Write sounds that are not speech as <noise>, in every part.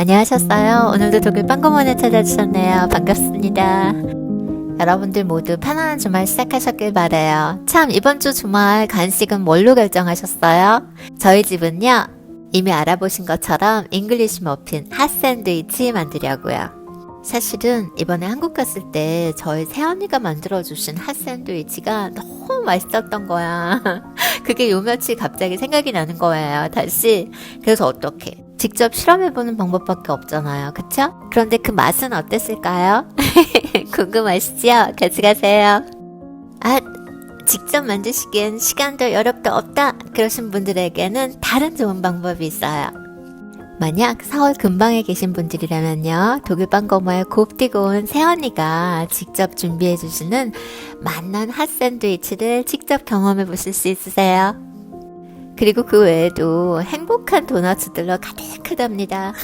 안녕하셨어요. 오늘도 독일 빵고몬에 찾아주셨네요. 반갑습니다. 여러분들 모두 편안한 주말 시작하셨길 바래요. 참 이번 주 주말 간식은 뭘로 결정하셨어요? 저희 집은요. 이미 알아보신 것처럼 잉글리시 머핀 핫 샌드위치 만들려고요. 사실은 이번에 한국 갔을 때 저희 새언니가 만들어주신 핫 샌드위치가 너무 맛있었던 거야. <laughs> 그게 요 며칠 갑자기 생각이 나는 거예요. 다시. 그래서 어떻게? 직접 실험해보는 방법밖에 없잖아요. 그쵸? 그런데 그 맛은 어땠을까요? <laughs> 궁금하시죠? 같이 가세요. 아, 직접 만드시기엔 시간도 여력도 없다. 그러신 분들에게는 다른 좋은 방법이 있어요. 만약 서울 근방에 계신 분들이라면요, 독일 빵거머에 곱디고 온 새언니가 직접 준비해 주시는 맛난 핫 샌드위치를 직접 경험해 보실 수 있으세요. 그리고 그 외에도 행복한 도너츠들로 가득하답니다.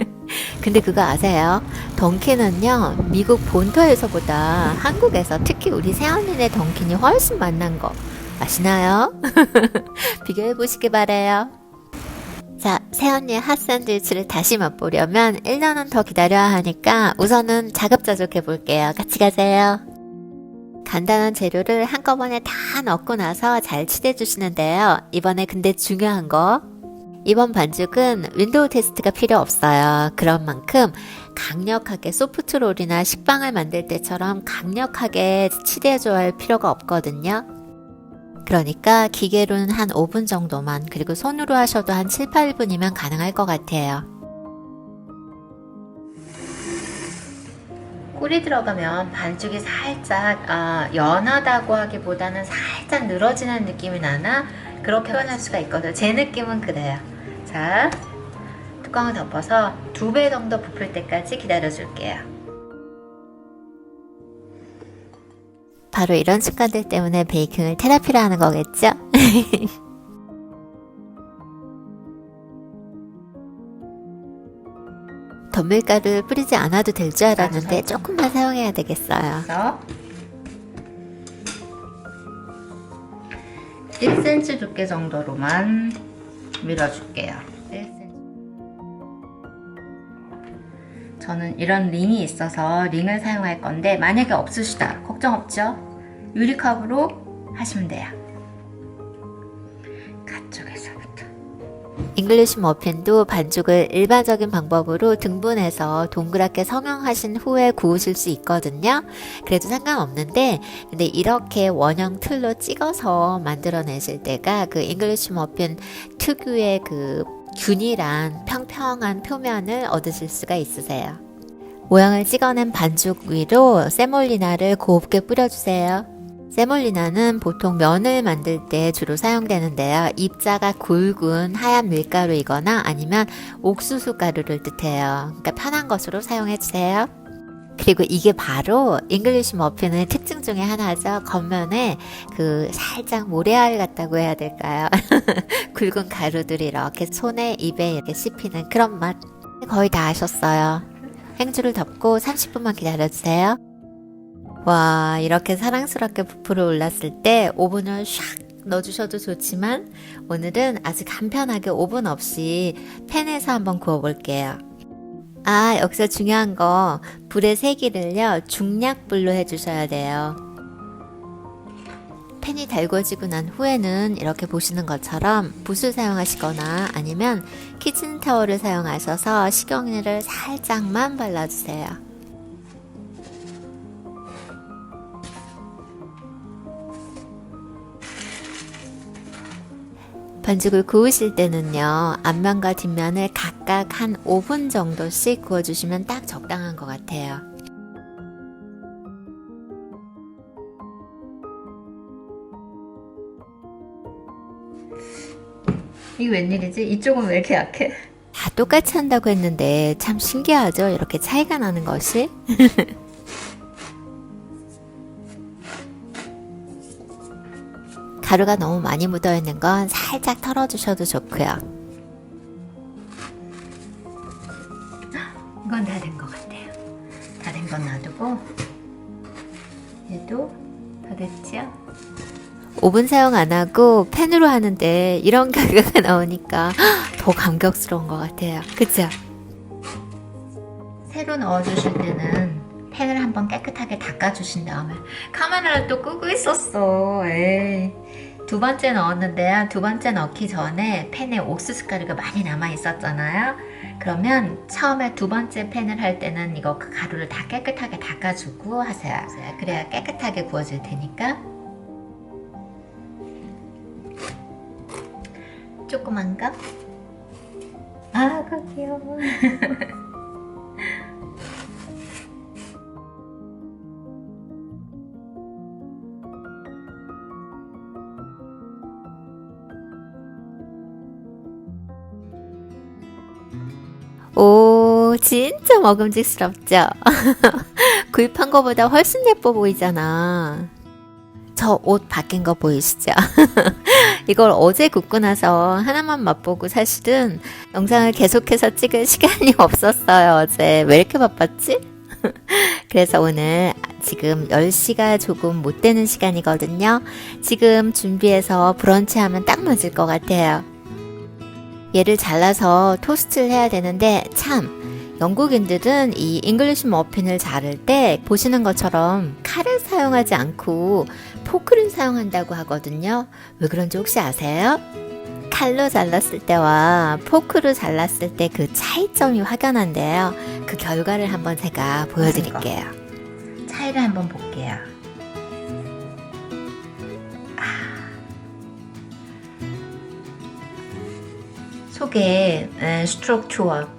<laughs> 근데 그거 아세요? 던킨은요, 미국 본토에서보다 한국에서 특히 우리 새언니네 던킨이 훨씬 맛난 거 아시나요? <laughs> 비교해 보시기 바래요. 자, 새언니의 핫 샌드위치를 다시 맛보려면 1년은 더 기다려야 하니까 우선은 자급자족해 볼게요. 같이 가세요. 간단한 재료를 한꺼번에 다 넣고 나서 잘 치대 주시는데요. 이번에 근데 중요한 거. 이번 반죽은 윈도우 테스트가 필요 없어요. 그런 만큼 강력하게 소프트롤이나 식빵을 만들 때처럼 강력하게 치대줘야 할 필요가 없거든요. 그러니까 기계로는 한 5분 정도만, 그리고 손으로 하셔도 한 7, 8분이면 가능할 것 같아요. 꿀이 들어가면 반죽이 살짝 아, 연하다고 하기보다는 살짝 늘어지는 느낌이 나나 그렇게 표현할 수가 있거든요. 제 느낌은 그래요. 자, 뚜껑을 덮어서 두 배 정도 부풀 때까지 기다려 줄게요. 바로 이런 습관들 때문에 베이킹을 테라피로 하는 거겠죠? <laughs> 덤밀가루를 뿌리지 않아도 될 줄 알았는데 조금만 사용해야 되겠어요. 1cm 두께 정도로만 밀어줄게요. 1cm. 저는 이런 링이 있어서 링을 사용할 건데 만약에 없으시다 걱정 없죠? 유리컵으로 하시면 돼요. 잉글리시 머핀도 반죽을 일반적인 방법으로 등분해서 동그랗게 성형하신 후에 구우실 수 있거든요. 그래도 상관없는데, 근데 이렇게 원형 틀로 찍어서 만들어내실 때가 그 잉글리시 머핀 특유의 그 균일한 평평한 표면을 얻으실 수가 있으세요. 모양을 찍어낸 반죽 위로 세몰리나를 곱게 뿌려주세요. 세몰리나는 보통 면을 만들 때 주로 사용되는데요. 입자가 굵은 하얀 밀가루이거나 아니면 옥수수 가루를 뜻해요. 그러니까 편한 것으로 사용해 주세요. 그리고 이게 바로 잉글리시 머핀의 특징 중에 하나죠. 겉면에 그 살짝 모래알 같다고 해야 될까요? <laughs> 굵은 가루들이 이렇게 손에 입에 이렇게 씹히는 그런 맛. 거의 다 하셨어요. 행주를 덮고 30분만 기다려주세요. 와, 이렇게 사랑스럽게 부풀어 올랐을 때 오븐을 샥 넣어주셔도 좋지만 오늘은 아주 간편하게 오븐 없이 팬에서 한번 구워볼게요. 아, 여기서 중요한 거 불의 세기를요 중약불로 해주셔야 돼요. 팬이 달궈지고 난 후에는 이렇게 보시는 것처럼 붓을 사용하시거나 아니면 키친타월을 사용하셔서 식용유를 살짝만 발라주세요. 반죽을 구우실 때는요, 앞면과 뒷면을 각각 한 5분 정도씩 구워주시면 딱 적당한 것 같아요. 이게 웬일이지? 이쪽은 왜 이렇게 약해? 다 똑같이 한다고 했는데 참 신기하죠? 이렇게 차이가 나는 것이. <laughs> 가루가 너무 많이 묻어 있는 건 살짝 털어주셔도 좋고요. 이건 다 된 것 같아요. 다 된 건 놔두고 얘도 다 됐죠? 오븐 사용 안 하고 팬으로 하는데 이런 <laughs> 결과가 나오니까 더 감격스러운 것 같아요. 그쵸? 새로 넣어주실 때는 팬을 한번 깨끗하게 닦아주신 다음에 카메라를 또 끄고 있었어. 에이. 두 번째 넣었는데요. 두 번째 넣기 전에 팬에 옥수수 가루가 많이 남아 있었잖아요. 그러면 처음에 두 번째 팬을 할 때는 이거 그 가루를 다 깨끗하게 닦아주고 하세요. 그래야 깨끗하게 구워질 테니까. 조그만가? 아, 그 귀여워. <laughs> 진짜 먹음직스럽죠? <laughs> 구입한 거보다 훨씬 예뻐 보이잖아. 저 옷 바뀐 거 보이시죠? <laughs> 이걸 어제 굽고 나서 하나만 맛보고 사실은 영상을 계속해서 찍을 <laughs> 시간이 없었어요, 어제. 왜 이렇게 바빴지? 그래서 오늘 지금 10시가 조금 못 되는 시간이거든요. 지금 준비해서 브런치 하면 딱 맞을 것 같아요. 얘를 잘라서 토스트를 해야 되는데 참 영국인들은 이 잉글리시 머핀을 자를 때 보시는 것처럼 칼을 사용하지 않고 포크를 사용한다고 하거든요. 왜 그런지 혹시 아세요? 칼로 잘랐을 때와 포크로 잘랐을 때 그 차이점이 확연한데요. 그 결과를 한번 제가 보여드릴게요. 차이를 한번 볼게요. 아. 속에 에, 스트럭처와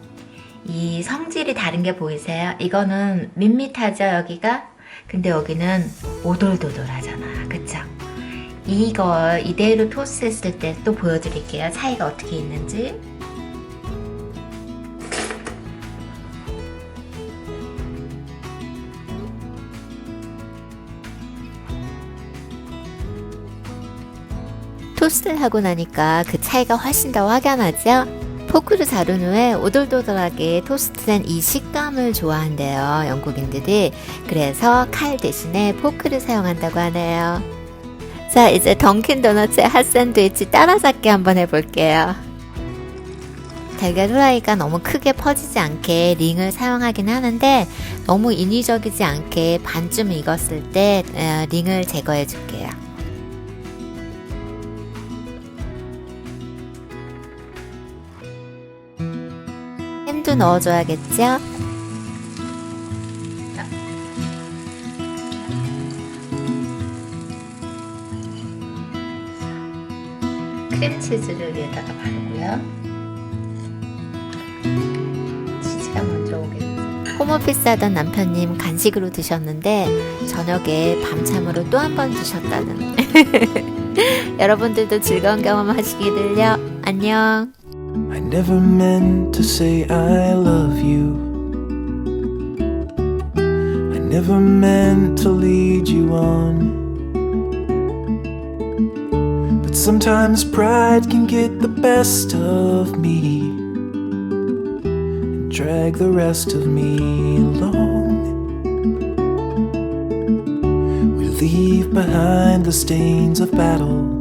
이 성질이 다른 게 보이세요? 이거는 밋밋하죠 여기가? 근데 여기는 오돌도돌하잖아 그쵸? 이거 이대로 토스트 했을 때 또 보여드릴게요 차이가 어떻게 있는지 토스트를 하고 나니까 그 차이가 훨씬 더 확연하죠? 포크로 자른 후에 오돌도돌하게 토스트된 이 식감을 좋아한대요, 영국인들이. 그래서 칼 대신에 포크를 사용한다고 하네요. 자, 이제 던킨 도너츠의 핫 샌드위치 따라잡기 한번 해볼게요. 달걀 후라이가 너무 크게 퍼지지 않게 링을 사용하긴 하는데 너무 인위적이지 않게 반쯤 익었을 때 어, 링을 제거해 줄게요. 넣어줘야겠죠? 크림치즈를 위에다가 바르고요. 치즈가 먼저 오겠죠. 홈오피스 하던 남편님 간식으로 드셨는데 저녁에 밤참으로 또 한 번 드셨다는. <laughs> 여러분들도 즐거운 경험 하시기를요. 안녕 I never meant to say I love you. I never meant to lead you on. But sometimes pride can get the best of me and drag the rest of me along. We leave behind the stains of battle